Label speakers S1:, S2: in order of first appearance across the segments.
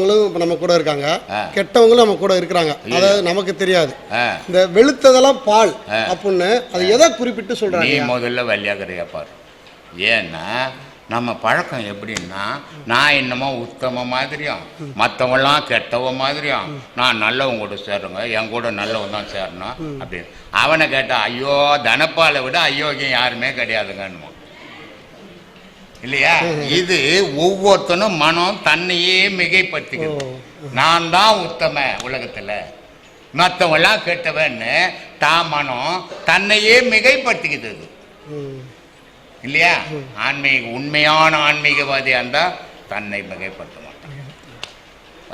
S1: அவங்களும் இப்ப நம்ம கூட இருக்காங்க. கெட்டவங்களும் நம்ம கூட இருக்கிறாங்க. அதாவது நமக்கு தெரியாது. இந்த வெளுத்ததெல்லாம் பால் அப்படின்னு அது எதை குறிப்பிட்டு
S2: நீ
S1: சொல்றாங்க
S2: முதல்ல வெள்ளையாக்கிறையா பாரு. ஏன்னா நம்ம பழக்கம் எப்படின்னா நான் என்னமோ உத்தம மாதிரியும். மற்றவங்களாம் கெட்டவ மாதிரியும். நான் நல்லவங்க கூட சேருங்க என் கூட நல்லவன் தான் சேரணும். அப்படின்னு. அவனை கேட்டா ஐயோ தனப்பாலை விட அயோக்கியம் யாருமே கிடையாதுங்கன்னு இல்லையா? இது ஒவ்வொருத்தனும் மனம் தன்னையே மிகைப்படுத்திக்குது. நான் தான் உத்தம உலகத்துல. மற்றவங்களாம் கெட்டவன்னு தான் மனம் தன்னையே மிகைப்படுத்திக்குது இது.
S1: ம்.
S2: இல்லையா? ஆன்மீக உண்மையான ஆன்மீகவாதியா இருந்தா தன்னை மிகைப்படுத்த மாட்டான்.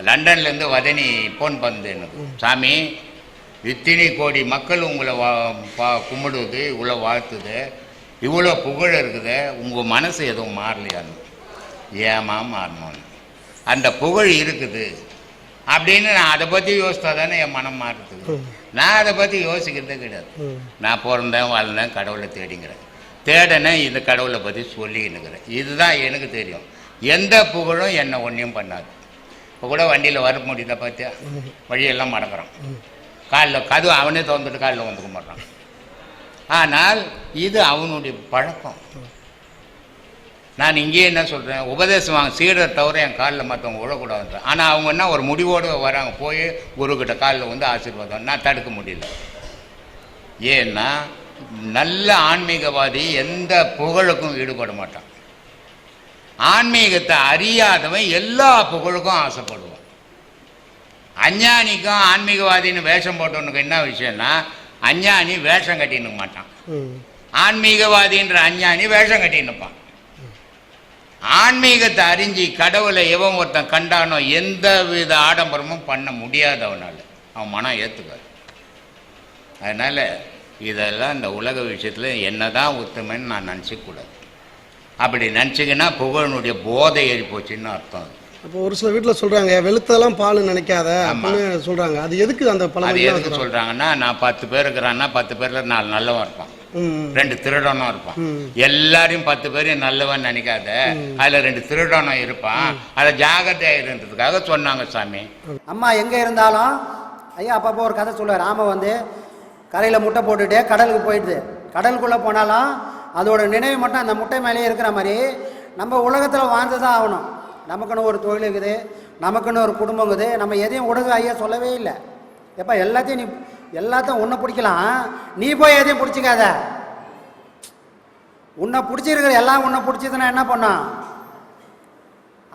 S2: லண்டன்ல இருந்து வதனி போன் பண்ணது எனக்கு சாமி இத்தனை கோடி மக்கள் உங்களை வா பா- கும்பிடுவது இவ்வளோ வாழ்த்துது. இவ்வளோ புகழ் இருக்குது உங்கள் மனசு எதுவும் மாறலையான்னு. ஏமா மாறணும்னு. அந்த புகழ் இருக்குது. அப்படின்னு நான் அதை பற்றி யோசித்தா தானே என் மனம் மாறுறது நான் அதை பற்றி யோசிக்கிறதே கிடையாது. நான் பிறந்தேன் வாழ்ந்தேன் கடவுளை தேடிங்கிறேன். தேடினேன் இந்த கடவுளை பற்றி சொல்லிக்கினுக்கிறேன் இதுதான் எனக்கு தெரியும். எந்த புகழும் என்னை ஒன்றையும் பண்ணாது. இப்போ கூட வண்டியில் வர முடியுதா பார்த்தியா வழியெல்லாம் மடங்குறான் காலில் கதவு அவனே திறந்துட்டு காலில் வந்துக்க மாட்டான் ஆனால் இது அவனுடைய பழக்கம். நான் இங்கேயே என்ன சொல்கிறேன் உபதேசம் வாங்க சீடர் தவிர என் காலில் மற்றவங்க விழக்கூடாது ஆனால் அவங்க என்ன ஒரு முடிவோடு வராங்க போய் குருக்கிட்ட காலில் வந்து ஆசீர்வாதம். நான் தடுக்க முடியல. ஏன்னா நல்ல ஆன்மீகவாதி எந்த புகழுக்கும் ஈடுபட மாட்டான். ஆன்மீகத்தை அறியாதவன் எல்லா புகழுக்கும் ஆசைப்படுவான். அஞ்ஞானிக்கும் ஆன்மீகவாதின்னு வேஷம் போட்டவனுக்கு என்ன விஷயம்னா அஞ்ஞானி வேஷம் கட்டின்னு மாட்டான். ஆன்மீகவாதின்ற அஞ்ஞானி வேஷம் கட்டின்னு ஆன்மீகத்தை அறிஞ்சு கடவுளை எவன் ஒருத்தன் கண்டானோ எந்த வித ஆடம்பரமும் பண்ண முடியாது அவனால். அவன் மனம் ஏற்றுக்காது அதனால் இதெல்லாம் இந்த உலக விஷயத்தில் என்னதான் உத்தமன்னு நான் நினச்சிக்கூடாது அப்படி நினச்சிங்கன்னா புகழனுடைய போதை ஏறி போச்சுன்னு அர்த்தம் அது.
S1: அப்போ ஒரு சில வீட்டுல சொல்றாங்க வெளுத்ததெல்லாம் பால் நினைக்காத. அப்படின்னு சொல்றாங்க. அது எதுக்கு அந்த
S2: அது
S1: பழமொழி
S2: எதுக்கு சொல்கிறாங்கன்னா நான் பத்து பேர் இருக்கிறான்னா பத்து பேரில் நாலு நல்லவன் இருப்பான். ரெண்டு திருடனும் இருப்பான். எல்லாரையும் பத்து பேரையும் நல்லவன் நினைக்காத. அதுல ரெண்டு திருடனும் இருப்பான். அதை ஜாகிரதையா இருந்ததுக்காக சொன்னாங்க சாமி.
S3: அம்மா எங்கே இருந்தாலும் ஐயா அப்பப்போ ஒரு கதை சொல்லுவார். ஆமை வந்து கரையில் முட்டை போட்டுட்டு கடலுக்கு போயிடுது. கடலுக்குள்ளே போனாலும் அதோட நினைவு மட்டும் அந்த முட்டை மேலேயே இருக்கிற மாதிரி நம்ம உலகத்தில் வாழ்ந்து தான் ஆகணும். நமக்குன்னு ஒரு தொழில் இருக்குது நமக்குன்னு ஒரு குடும்பம் இருக்குது நம்ம எதையும் உடகு ஐயா சொல்லவே இல்லை. எப்போ எல்லாத்தையும் நீ எல்லாத்தையும் உன்னை பிடிக்கலாம். நீ போய் எதையும் பிடிச்சிக்காத. உன்னை பிடிச்சிருக்கிற எல்லாம் உன்னை பிடிச்சதுன்னா என்ன பண்ணான்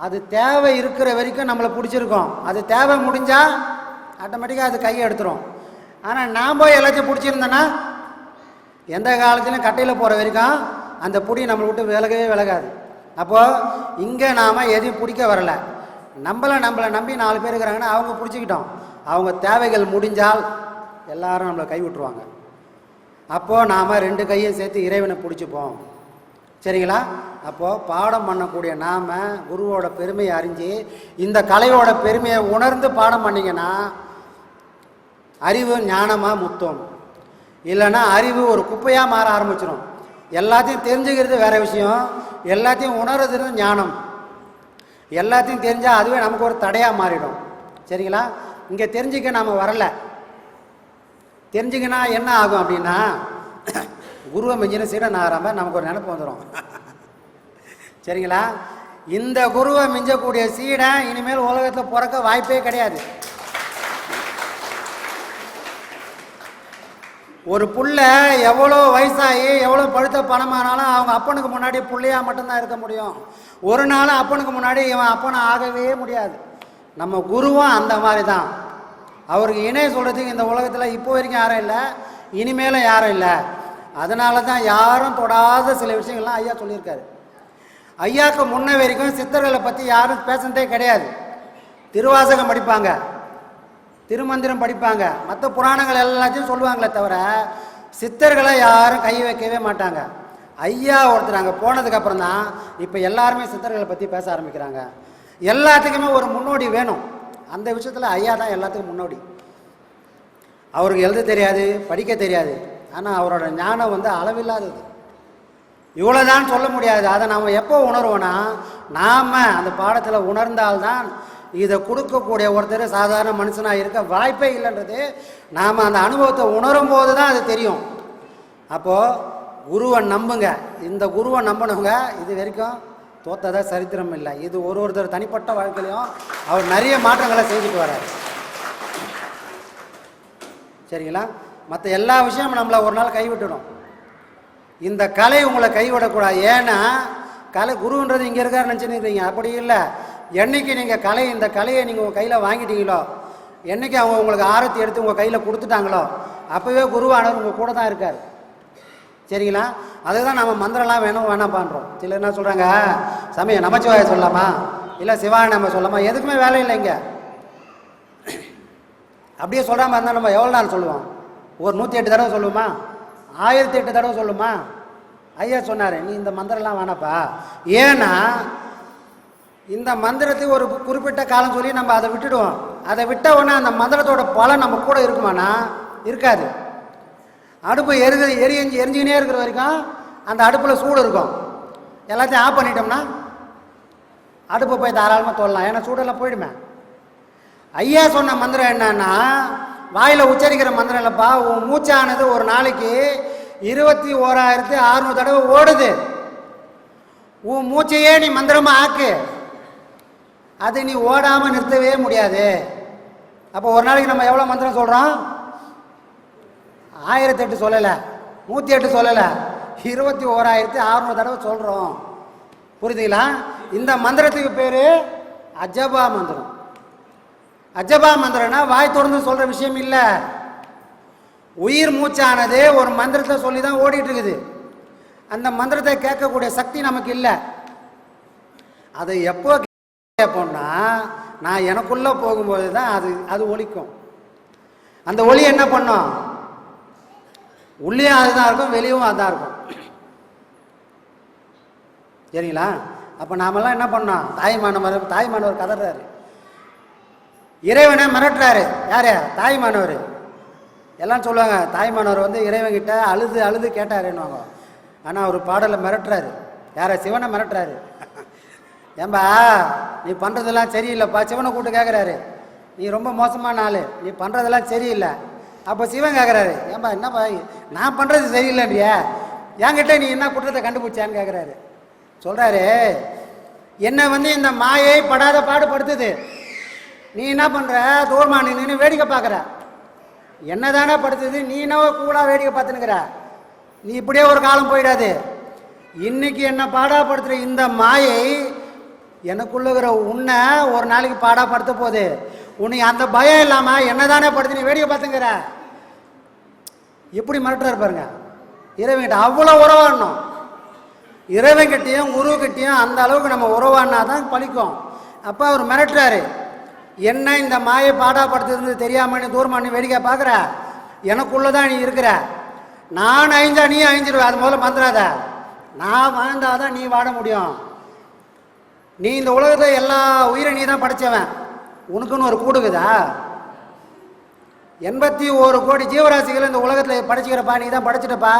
S3: அது தேவை இருக்கிற வரைக்கும் நம்மளை பிடிச்சிருக்கோம். அது தேவை முடிஞ்சால் ஆட்டோமேட்டிக்காக அது கையை எடுத்துரும். ஆனால் நான் போய் எல்லாத்தையும் பிடிச்சிருந்தேன்னா எந்த காலத்துலையும் கட்டையில் போகிற வரைக்கும் அந்த பொடி நம்மளை விட்டு விலகவே விலகாது. அப்போது இங்கே நாம் எதையும் பிடிக்க வரல. நம்மளை நம்மளை நம்பி நாலு பேர் இருக்கிறாங்கன்னா அவங்க பிடிச்சிக்கிட்டோம். அவங்க தேவைகள் முடிஞ்சால் எல்லாரும் நம்மளை கை விட்டுருவாங்க. அப்போது நாம் ரெண்டு கையும் சேர்த்து இறைவனை பிடிச்சிப்போம். சரிங்களா? அப்போது பாடம் பண்ணக்கூடிய நாம் குருவோட பெருமையை அறிஞ்சு இந்த கலையோட பெருமையை உணர்ந்து பாடம் பண்ணிங்கன்னா அறிவு ஞானமாக முத்தம். இல்லைன்னா அறிவு ஒரு குப்பையாக மாற ஆரம்பிச்சிடும் எல்லாத்தையும் தெரிஞ்சுக்கிறது வேறு விஷயம். எல்லாத்தையும் உணர்றது ஞானம். எல்லாத்தையும் தெரிஞ்சால் அதுவே நமக்கு ஒரு தடையாக மாறிடும். சரிங்களா? இங்கே தெரிஞ்சுக்க நாம் வரலை. தெரிஞ்சுக்கினா என்ன ஆகும் அப்படின்னா குருவை மிஞ்சின சீடன் ஆகிறாம நமக்கு ஒரு நினப்பு வந்துடும் சரிங்களா? இந்த குருவை மிஞ்சக்கூடிய சீடன் இனிமேல் உலகத்தில் பிறக்க வாய்ப்பே கிடையாது. ஒரு புள்ள எவ்வளோ வயசாகி எவ்வளோ பழுத்த பணமானாலும் அவங்க அப்பனுக்கு முன்னாடி பிள்ளையாக மட்டும்தான் இருக்க முடியும். ஒரு நாள் அப்பனுக்கு முன்னாடி இவன் அப்பனை ஆகவே முடியாது. நம்ம குருவும் அந்த மாதிரி தான் அவருக்கு இணை சொல்கிறதுக்கு இந்த உலகத்தில் இப்போ வரைக்கும் யாரும் இல்லை இனிமேலும் யாரும் இல்லை. அதனால தான் யாரும் தொடாத சில விஷயங்கள்லாம் ஐயா சொல்லியிருக்காரு. ஐயாவுக்கு முன்ன வரைக்கும் சித்தர்களை பற்றி யாரும் பேசுனதே கிடையாது. திருவாசகம் படிப்பாங்க. திருமந்திரம் படிப்பாங்க. மற்ற புராணங்கள் எல்லாத்தையும் சொல்லுவாங்களே தவிர சித்தர்களை யாரும் கை வைக்கவே மாட்டாங்க. ஐயா ஒருத்தர் அங்கே போனதுக்கப்புறம் தான் இப்போ எல்லாருமே சித்தர்களை பற்றி பேச ஆரம்பிக்கிறாங்க. எல்லாத்துக்குமே ஒரு முன்னோடி வேணும். அந்த விஷயத்தில் ஐயா தான் எல்லாத்துக்கும் முன்னோடி. அவருக்கு எழுத தெரியாது படிக்க தெரியாது. ஆனால் அவரோட ஞானம் வந்து அளவில்லாதது. இவ்வளோதான் சொல்ல முடியாது. அதை நாம் எப்போ உணர்வோன்னா நாம் அந்த பாடத்தில் உணர்ந்தால்தான் இதை கொடுக்கக்கூடிய ஒருத்தர் சாதாரண மனுஷனாக இருக்க வாய்ப்பே இல்லைன்றது நாம் அந்த அனுபவத்தை உணரும் போது தான் அது தெரியும். அப்போது குருவை நம்புங்க. இந்த குருவை நம்பினவங்க இது வரைக்கும் தோத்ததாக சரித்திரம் இல்லை. இது ஒரு ஒருத்தர் தனிப்பட்ட வாழ்க்கையிலையும் அவர் நிறைய மாற்றங்களை செஞ்சுட்டு வர்றார். சரிங்களா? மற்ற எல்லா விஷயமும் நம்மளை ஒரு நாள் கைவிட்டுடும். இந்த கலை உங்களை கைவிடக்கூடாது. ஏன்னா கலை குருன்றது இங்கே இருக்கிறார் நினச்சின்னு இருக்கீங்க. அப்படி இல்லை. என்னைக்கு நீங்கள் கலை இந்த கலையை நீங்கள் உங்கள் கையில் வாங்கிட்டீங்களோ என்னைக்கு அவங்க உங்களுக்கு ஆரத்தி எடுத்து உங்கள் கையில் கொடுத்துட்டாங்களோ அப்போவே குருவானவர் உங்கள் கூட தான் இருக்கார். சரிங்களா? அதுதான் நம்ம மந்திரம்லாம் வேணும் வேணாம் பண்ணுறோம் சில என்ன சொல்கிறாங்க சமயம் நமச்சிவாய சொல்லலாமா? இல்லை சிவாய நம்ம சொல்லலாமா? எதுக்குமே வேலை இல்லை இங்கே. அப்படியே சொல்லாமல் இருந்தால் நம்ம எவ்வளோ நாள் சொல்லுவோம்? ஒரு நூற்றி எட்டு தடவை சொல்லுவோமா? ஆயிரத்தி எட்டு தடவை சொல்லுமா? ஐயா சொன்னார் நீ இந்த மந்திரம்லாம் வேணாப்பா. ஏன்னா இந்த மந்திரத்தை ஒரு குறிப்பிட்ட காலம் சொல்லி நம்ம அதை விட்டுடுவோம். அதை விட்ட உடனே அந்த மந்திரத்தோட பலன் நம்ம கூட இருக்குமானா இருக்காது. அடுப்பு எரிஞ்சு எரியஞ்சு எரிஞ்சுக்கினே இருக்கிற வரைக்கும் அந்த அடுப்பில் சூடு இருக்கும். எல்லாத்தையும் ஆஃப் பண்ணிட்டோம்னா அடுப்பை போய் தாராளமாக தொடலாம் ஏன்னா சூடெல்லாம் போயிடுமே. ஐயா சொன்ன மந்திரம் என்னன்னா வாயில் உச்சரிக்கிற மந்திரம் இல்லைப்பா உன் மூச்சானது ஒரு நாளைக்கு இருபத்தி ஓராயிரத்தி அறுநூறு தடவை ஓடுது. உன் மூச்சையே நீ மந்திரமாக ஆக்கு. அதை நீ ஓடாமல் நிறுத்தவே முடியாது. அப்போ ஒரு நாளைக்கு நம்ம எவ்வளோ மந்திரம் சொல்கிறோம் ஆயிரத்தி எட்டு சொல்லலை. நூற்றி எட்டு சொல்லலை. இருபத்தி ஓராயிரத்தி அறுநூறு தடவை சொல்கிறோம் புரியுதுங்களா? இந்த மந்திரத்துக்கு பேர் அஜபா மந்திரம். அஜபா மந்திரம்னா வாய் தொடர்ந்து சொல்கிற விஷயம் இல்லை. உயிர் மூச்சானது ஒரு மந்திரத்தை சொல்லி தான் ஓடிட்டு இருக்குது. அந்த மந்திரத்தை கேட்கக்கூடிய சக்தி நமக்கு இல்லை. அதை எப்போ கேட்போம்னா நான் எனக்குள்ளே போகும்போது தான் அது அது ஒலிக்கும். அந்த ஒளி என்ன பண்ணும்? உள்ளேயும் அதுதான் இருக்கும் வெளியும் அதுதான் இருக்கும். சரிங்களா? அப்போ நாமெல்லாம் என்ன பண்ணோம்? தாய்மானவர் தாய்மானவர் கதறாரு இறைவனை மிரட்டுறாரு. யாரு? தாய்மானவர். எல்லாம் சொல்லுவாங்க தாய்மானவர் வந்து இறைவன்கிட்ட அழுது அழுது கேட்டாருன்னுவாங்க. ஆனால் அவர் பாடலை மிரட்டுறாரு. யார? சிவனை மிரட்டுறாரு. ஏம்பா நீ பண்ணுறதெல்லாம் சரியில்லைப்பா. சிவனை கூட்டு கேட்குறாரு நீ ரொம்ப மோசமான ஆள். நீ பண்ணுறதெல்லாம் சரியில்லை. அப்போ சிவன் கேட்குறாரு ஏம்பா என்னப்பா நான் பண்ணுறது சரியில்லைன்றியா? என்கிட்ட நீ என்ன குற்றத்தை கண்டுபிடிச்சான்னு கேட்குறாரு சொல்கிறாரு என்னை வந்து இந்த மாயை படாத பாடுபடுத்துது. நீ என்ன பண்ணுற தூரமா நின்று வேடிக்கை பார்க்குற என்ன தானே படுத்துது? நீ என்னவோ கூட வேடிக்கை பார்த்துனுக்குற நீ இப்படியே ஒரு காலம் போயிடாது. இன்னைக்கு என்ன பாடாப்படுத்துகிற இந்த மாயை எனக்குள்ள இருக்கிற உன்னை ஒரு நாளைக்கு பாடா படுத்த போகுது. உன்னை அந்த பயம் இல்லாமல் என்ன தானே படுத்து நீ வேடிக்கை பார்த்துங்கிற. எப்படி மிரட்டுறாரு பாருங்க. இறைவன்கிட்ட அவ்வளோ உறவாடணும். இறைவன்கிட்டையும் குருக்கிட்டையும் அந்த அளவுக்கு நம்ம உறவாடினா தான் பழிக்கும். அப்போ அவர் மிரட்டுறாரு. என்ன இந்த மாயை பாடாப்படுத்துறது தெரியாமல் நீ தூரமா நீ வேடிக்கை பார்க்குற? எனக்குள்ளே தான் நீ இருக்கிற. நான் அழிஞ்சா நீ அழிஞ்சிடுவேன் அது முதல்ல மந்திராத நான் வாழ்ந்தாதான் நீ வாட முடியும். நீ இந்த உலகத்தில் எல்லா உயிரை நீ தான் படைச்சவன். உனக்குன்னு ஒரு கூடுக்குதா எண்பத்தி ஒரு கோடி ஜீவராசிகள் இந்த உலகத்தில் படைச்சிக்கிறப்பா நீ தான் படைச்சிட்டப்பா.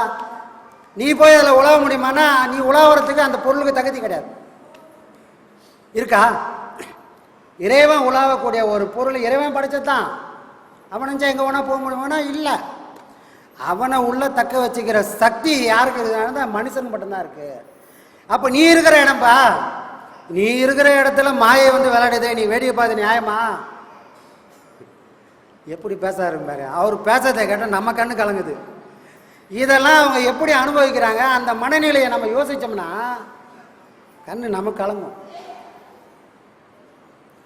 S3: நீ போய் அதில் உழவ முடியுமானா நீ உழவுறதுக்கு அந்த பொருளுக்கு தகுதி கிடையாது. இருக்கா? இறைவன் உலாவக்கூடிய ஒரு பொருள் இறைவன் படைச்சதான் அவன் எங்கே வேணா போக முடியுமானா இல்லை. அவனை உள்ள தக்க வச்சுக்கிற சக்தி யாருக்கு இருக்குதுன்னா மனுஷன் மட்டும்தான் இருக்கு. அப்போ நீ இருக்கிற இடம்பா. நீ இருக்கிற இடத்துல மாயை வந்து விளையாடுதே நீ வேடிக்கை பார்த்து நியாயமா? எப்படி பேசாரு பாரு. அவர் பேசுறதை கேட்டால் நம்ம கண்ணு கலங்குது. இதெல்லாம் அவங்க எப்படி அனுபவிக்கிறாங்க? அந்த மனநிலையை நம்ம யோசித்தோம்னா கண்ணு நமக்கு கலங்கும்.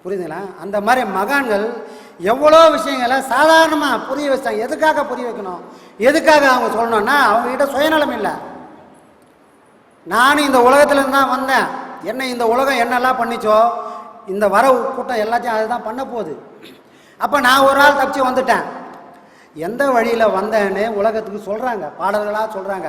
S3: புரியுதுங்களா? அந்த மாதிரி மகான்கள் எவ்வளோ விஷயங்களை சாதாரணமாக புரிய வச்சாங்க. எதுக்காக புரிய வைக்கணும்? எதுக்காக அவங்க சொல்லணும்னா அவங்ககிட்ட சுயநலம் இல்லை. நானும் இந்த உலகத்துலேருந்து தான் வந்தேன். என்ன இந்த உலகம் என்னெல்லாம் பண்ணிச்சோ இந்த வர கூட்டம் எல்லாத்தையும் அதுதான் பண்ண போகுது. அப்போ நான் ஒரு ஆள் தப்பிச்சு வந்துட்டேன். எந்த வழியில் வந்தேன்னு உலகத்துக்கு சொல்கிறாங்க பாடல்களாக சொல்கிறாங்க